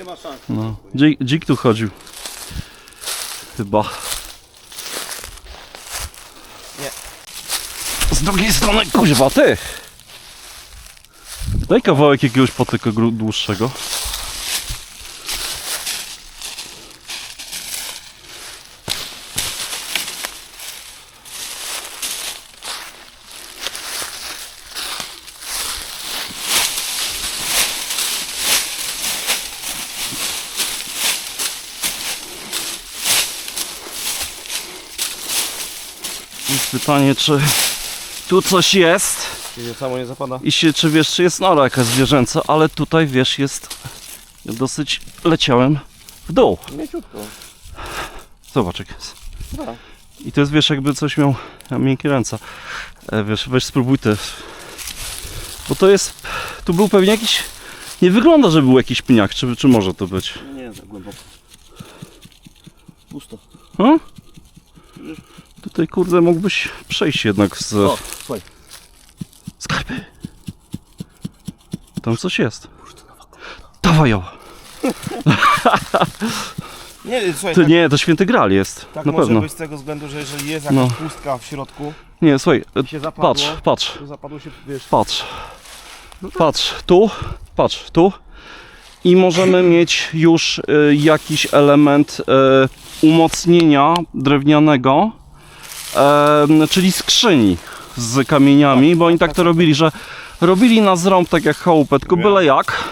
nie ma szans. No. Dzik, dzik tu chodził. Chyba. Nie. Z drugiej strony, kuźwa, ty! Daj kawałek jakiegoś patyka dłuższego. Jest pytanie, czy tu coś jest Kiedy samo nie zapada? i się, czy wiesz, czy jest nora jakaś zwierzęca, ale tutaj wiesz, jest dosyć leciałem w dół. Mięciutko. Zobacz jak jest. Tak. I to jest, wiesz, jakby coś miał miał miękkie ręce. E, wiesz, weź spróbuj te. Bo to jest, tu był pewnie jakiś, nie wygląda, że był jakiś pniak, czy, czy może to być? Nie, tak głęboko. Pusto. Hmm? Tutaj, kurde, mógłbyś przejść jednak z O, słuchaj. skarpy. Tam coś jest. Dawaj ją. Nie, słuchaj, To tak, nie, to święty gral jest. tak na może pewno. być z tego względu, że jeżeli jest jakaś No. pustka w środku, Nie, słuchaj, e, się zapadło, patrz, patrz, to zapadło się, wiesz, patrz. Patrz, tu, patrz, tu. I możemy mieć już e, jakiś element e, umocnienia drewnianego, e, czyli skrzyni z kamieniami, bo oni tak to robili, że robili na zrąb tak jak chałupę, tylko byle jak.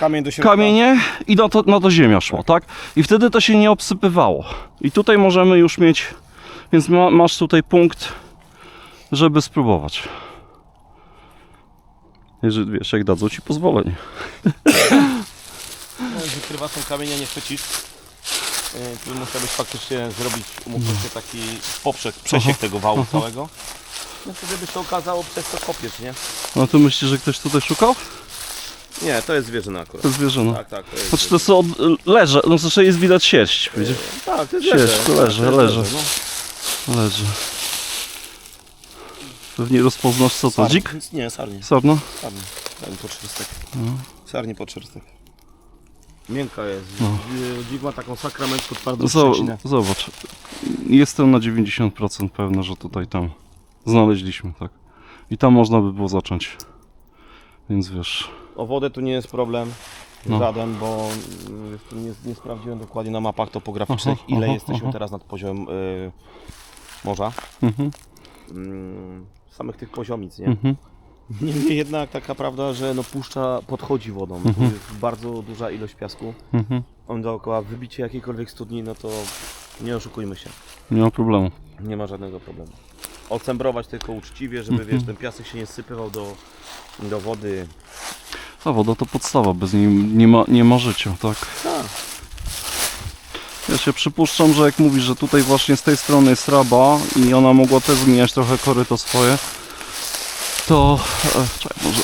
kamień do środka. kamienie i na to, na to ziemia szło, tak? I wtedy to się nie obsypywało. I tutaj możemy już mieć, więc ma, masz tutaj punkt, żeby spróbować. Jeżeli wiesz, jak dadzą ci pozwolenie. Są kamienia, nie chwycisz. Yy, Tu musiałbyś faktycznie zrobić, umówmy się, taki poprzek, przesiek Aha. tego wału Aha. całego. No wtedy by się okazało przez to kopiesz, nie? No to myślisz, że ktoś tutaj szukał? Nie, to jest zwierzyna akurat. To zwierzyna. Tak, tak, to jest Znaczy to są od, leże, no zresztą jest widać sierść. widzisz? Tak, to jest Siedź, leże. tak, to jest leży. no. Leży. Pewnie rozpoznasz co to, Sar- dzik? Nie, sarnie. Sarna? Sarnie. Sarnie podszerstek. No. Sarnie. Miękka jest. No. Dzik ma taką sakramencką twardą Zo- trzcinę. Zobacz. Jestem na 90% pewny, że tutaj tam znaleźliśmy, tak. I tam można by było zacząć. Więc wiesz. O wodę tu nie jest problem. No. Żaden, bo mm, nie, nie sprawdziłem dokładnie na mapach topograficznych, Aha, ile aha, jesteśmy aha. teraz nad poziomem y, morza. Mhm, Mm, samych tych poziomic, nie? mhm. Niemniej jednak taka prawda, że no puszcza podchodzi wodą. Mhm. jest bardzo duża ilość piasku. Mhm. On dookoła wybicie jakiejkolwiek studni, no to nie oszukujmy się. Nie ma problemu. Nie ma żadnego problemu. Ocembrować tylko uczciwie, żeby Mhm. wiesz, ten piasek się nie sypywał do, do wody. Ta woda to podstawa, bez niej nie ma, nie ma życia, tak. Tak. Ja się przypuszczam, że jak mówisz, że tutaj właśnie z tej strony jest raba i ona mogła też zmieniać trochę koryto swoje, to czekaj, może,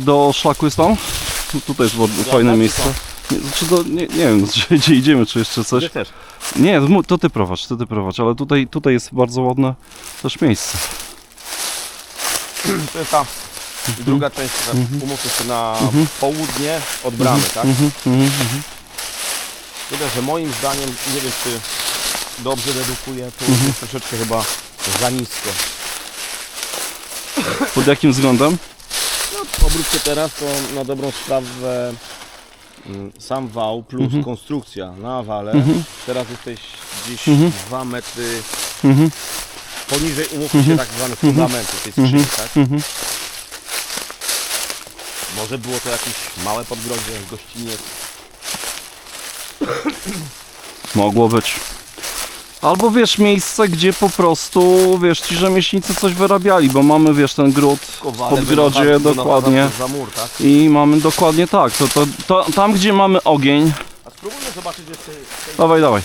do szlaku jest tam? Tu, tutaj jest bardzo fajne Atlantyku. miejsce. Nie, czy do, nie, nie wiem, czy, gdzie idziemy, czy jeszcze coś. Też. Nie, to ty prowadź, to ty prowadź, ale tutaj, tutaj jest bardzo ładne też miejsce. To jest ta druga część, tak, umówmy się na Mhm. południe od bramy, tak? Mhm, mhm, mhm. Tyle, że moim zdaniem, nie wiem czy dobrze dedukuję, to Mhm. jest troszeczkę chyba za nisko. Pod jakim względem? No, obróćcie teraz to na dobrą sprawę mm, sam wał plus Mhm. konstrukcja na wale. Teraz jesteś gdzieś Mhm. 2 metry Mhm, poniżej, umówmy się, tak zwanych fundamentów tej skrzyni, tak? mhm. Może było to jakieś małe podgrodzie, gościniec. Mogło być. Albo wiesz, miejsce, gdzie po prostu, wiesz, ci rzemieślnicy coś wyrabiali, bo mamy, wiesz, ten gród w Podgrodzie, no, dokładnie. I mamy dokładnie tak, to, to, to, tam gdzie mamy ogień. A spróbujmy zobaczyć jeszcze... Dawaj, dawaj.